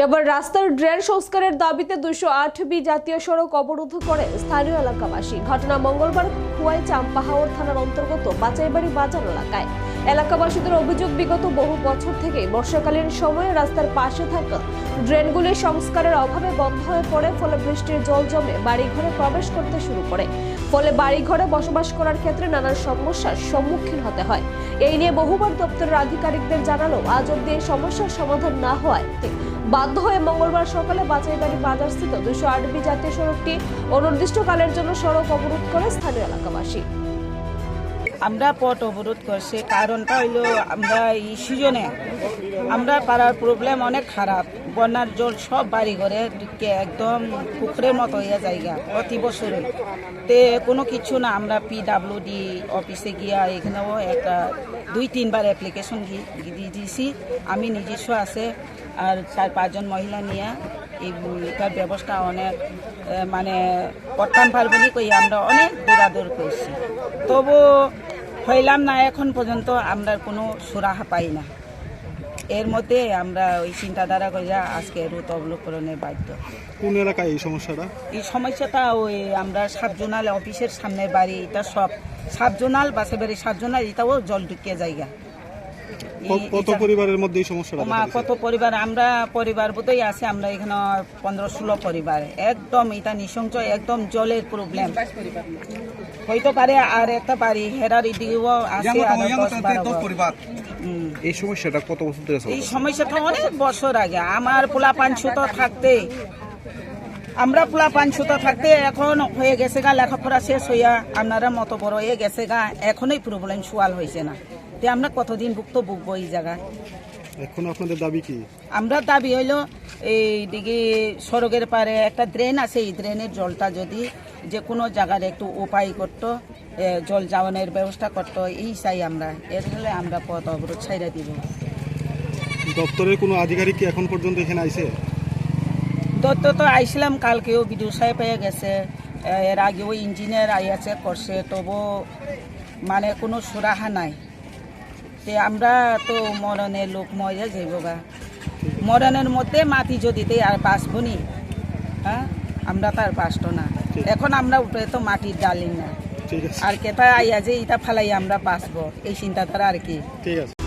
এবার রাস্তার ড্রেন সংস্কারের দাবিতে দুশো আট বি জাতীয় সড়ক অবরোধ করে স্থানীয় এলাকাবাসী। ঘটনা মঙ্গলবার কুয়াই চাম্পাহাওড় থানার অন্তর্গত বাচাইবাড়ি বাজার এলাকায়। এলাকাবাসীদের অভিযোগ বিগত বহু বছর থেকে বর্ষাকালীন সময়ে রাস্তার পাশে থাকা ড্রেনগুলি সংস্কারের অভাবে বন্ধ হয়ে পড়ে, ফলে বৃষ্টির জল জমে বাড়িঘরে প্রবেশ করতে শুরু করে। ফলে বাড়িঘরে বসবাস করার ক্ষেত্রে নানান সমস্যার সম্মুখীন হতে হয়। এই নিয়ে বহুবার দপ্তরের আধিকারিকদের জানালো, আজ অব্দি এই সমস্যার সমাধান না হওয়ায় বাধ্য হয়ে মঙ্গলবার সকালে বাছাইবাড়ি বাজারস্থিত দুশো আট বি জাতীয় সড়কটি অনির্দিষ্টকালের জন্য সড়ক অবরোধ করে স্থানীয় এলাকাবাসী। আমরা পথ অবরোধ করছি। কারণটা হইল আমরা এই সিজনে আমরা পাড়ার প্রবলেম অনেক খারাপ। বন্যার জল সব বাড়ি ঘরে ঢুকে একদম পুকুরের মতো হইয়া জায়গা প্রতি বছরে তে কোনো কিছু না, আমরা পি ডাব্লিউ ডি অফিসে গিয়া এখানেও একটা দুই, তিনবার অ্যাপ্লিকেশন দিয়ে দিয়েছি আমি নিজস্ব আছে, আর চার, পাঁচজন মহিলা নিয়ে এইটার ব্যবস্থা অনেক মানে করতাম নি কই আমরা অনেক দৌড়াদৌড় করছি। তবু হইলাম না এখন পর্যন্ত আমরা কোনো সুরাহা পাই না। এর মধ্যে আমরা ওই চিন্তাধারা করিয়া আজকে রুত অবলোকনের বাধ্য। কোন এলাকায় এই সমস্যাটা? এই সমস্যাটা ওই আমরা সাবজোনাল অফিসের সামনের বাড়ি এটা সব সাবজোনাল বাসে বাড়ি সাবজোনাল এটাও জল ঢুকিয়ে জায়গা। কত পরিবারের মধ্যে এই সমস্যাটা মা কত পরিবার আমরা পরিবার বোধই আছে আমরা এখানে পনেরো ষোলো পরিবার। একদম এটা নিঃসংস একদম জলের প্রবলেম হইতে পারে আর একটা বাড়ি হেরার এদিকেও আছে। এই সমস্যাটা কত বছর ধরে এই সমস্যাটা অনেক বছর আগে। আমার পোলা পাঁচশত থাকতে আমরা পোলা পাঁচশত থাকতে এখন হয়ে গেছে গা লেখাপড়া শেষ হইয়া আপনারা মতো বড় হয়ে গেছে গা এখনই প্রবলেম সোয়াল হয়েছে না। তে আমরা কতদিন ভুক্ত ভুগবো এই জায়গায়? এখন আপনাদের দাবি কি? আমরা দাবি হইল এই দিকে সড়কের পারে একটা ড্রেন আছে এই ড্রেনের জলটা যদি যে কোনো জায়গার একটু উপায় করতো জল যাওয়ানোর ব্যবস্থা করতো এই চাই আমরা। এর হলে আমরা পথ অবরোধ ছাইরা দিব। দপ্তরের কোনো আধিকারিক কি এখন পর্যন্ত এখানে আইছে? দত্ত তো আইছিলাম কালকেও বিডিও সাহেব পেয়ে গেছে। এর আগেও ইঞ্জিনিয়ার আইয়াছে করছে তবু মানে কোনো সুরাহা নাই। তে আমরা তো মরণের লোক মরে যাইব গা। মরণের মধ্যে মাটি যদি দেয় আর বাঁচব নি হ্যাঁ? আমরা তার বাঁচত না। এখন আমরা উপরে তো মাটির ডালি না। আর কেতা আইয়া যে এটা ফালাই আমরা বাঁচবো এই চিন্তাধারা আর কি। ঠিক আছে।